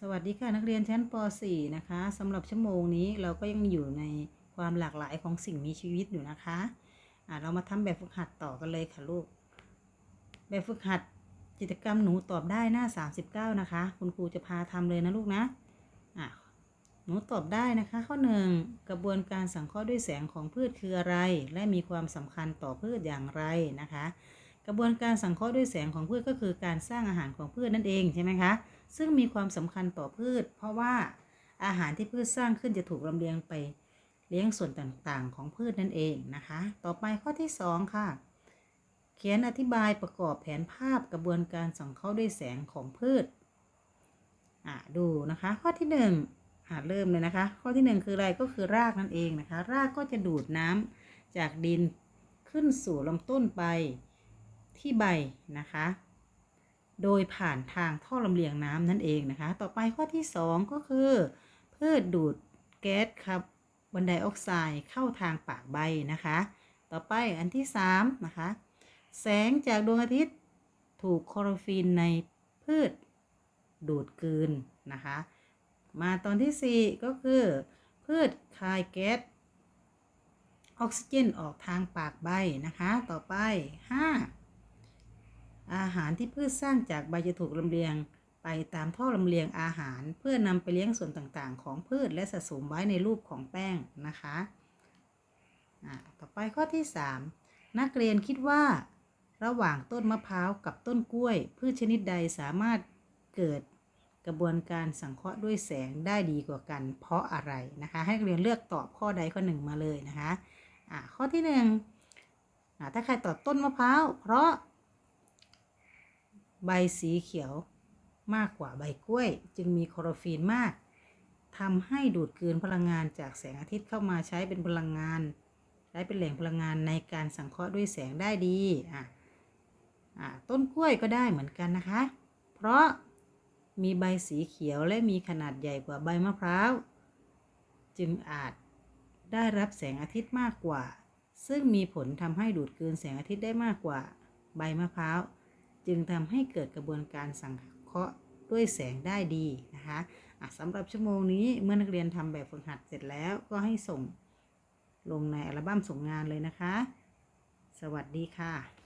สวัสดีค่ะนักเรียนชั้นป .4 นะคะสำหรับชั่วโมงนี้เราก็ยังอยู่ในความหลากหลายของสิ่งมีชีวิตอยู่นะคะะเรามาทำแบบฝึกหัดต่อกันเลยค่ะลูก แบบฝึกหัดกิจกรรมหนูตอบได้หน้า 39 นะคะ คุณครูจะพาทำเลยนะลูกนะะหนูตอบได้นะคะ ข้อหนึ่งกระบวนการสังเคราะห์ด้วยแสงของพืชคืออะไร และมีความสำคัญต่อพืชอย่างไรนะคะ กระบวนการสังเคราะห์ด้วยแสงของพืชก็คือการสร้างอาหารของพืชนั่นเองใช่ไหมคะ ซึ่งมีความสำคัญต่อพืช เพราะว่าอาหารที่พืชสร้างขึ้นจะถูกลำเลียงไปเลี้ยงส่วนต่างๆ ของพืชนั่นเองนะคะ ต่อไปข้อที่ 2 ค่ะ เขียนอธิบายประกอบแผนภาพกระบวนการสังเคราะห์ด้วยแสงของพืชอะดูนะคะข้อที่1อะเริ่มเลยนะคะ ข้อที่ 1 คืออะไรก็คือรากนั่นเองนะคะ รากก็จะดูดน้ำจากดินขึ้นสู่ลำต้นไปที่ใบนะคะ โดยผ่านทางท่อลำเลียงน้ำนั่นเองนะคะ ต่อไปข้อที่ 2 ก็คือ พืชดูดแก๊สครับบันไดออกไซด์เข้าทางปากใบนะคะ ต่อไปอันที่3นะคะ แสงจากดวงอาทิตย์ถูกคลอโรฟิลในพืชดูดกลืนนะคะ มาตอนที่ 4 ก็คือ พืชคายแก๊สออกซิเจนออกทางปากใบนะคะ ต่อไป5อา หารที่พืชสร้างจากใบจะถูกลำเลียง ไปตามท่อลำเลียงอาหาร เพื่อนำไปเลี้ยงส่วนต่างๆ ของพืชและสะสมไว้ในรูปของแป้งนะคะอ่าต่อไปข้อที่ 3 นักเรียนคิดว่า ระหว่างต้นมะพร้าวกับต้นกล้วย พืชชนิดใดสามารถเกิดกระบวนการสังเคราะห์ด้วยแสงได้ดีกว่ากัน เพราะอะไรนะคะ ให้เรียนเลือกตอบข้อใดข้อหนึ่งมาเลยนะคะอ่าข้อที่หนึ่งอ่าถ้าใครตอบต้นมะพร้าว เพราะ ใบสีเขียวมากกว่าใบกล้วย จึงมีคลอโรฟิลมากทำให้ดูดกลืนพลังงานจากแสงอาทิตย์เข้ามาใช้เป็นพลังงาน ใช้เป็นแหล่งพลังงานในการสังเคราะห์ด้วยแสงได้ดีอะอะต้นกล้วยก็ได้เหมือนกันนะคะ เพราะมีใบสีเขียวและมีขนาดใหญ่กว่าใบมะพร้าว จึงอาจได้รับแสงอาทิตย์มากกว่า ซึ่งมีผลทำให้ดูดกลืนแสงอาทิตย์ได้มากกว่า ใบมะพร้าว จึงทำให้เกิดกระบวนการสังเคราะห์ด้วยแสงได้ดีนะคะะสำหรับชั่วโมงนี้เมื่อนักเรียนทำแบบฝึกหัดเสร็จแล้วก็ให้ส่งลงในอัลบั้มส่งงานเลยนะคะ สวัสดีค่ะ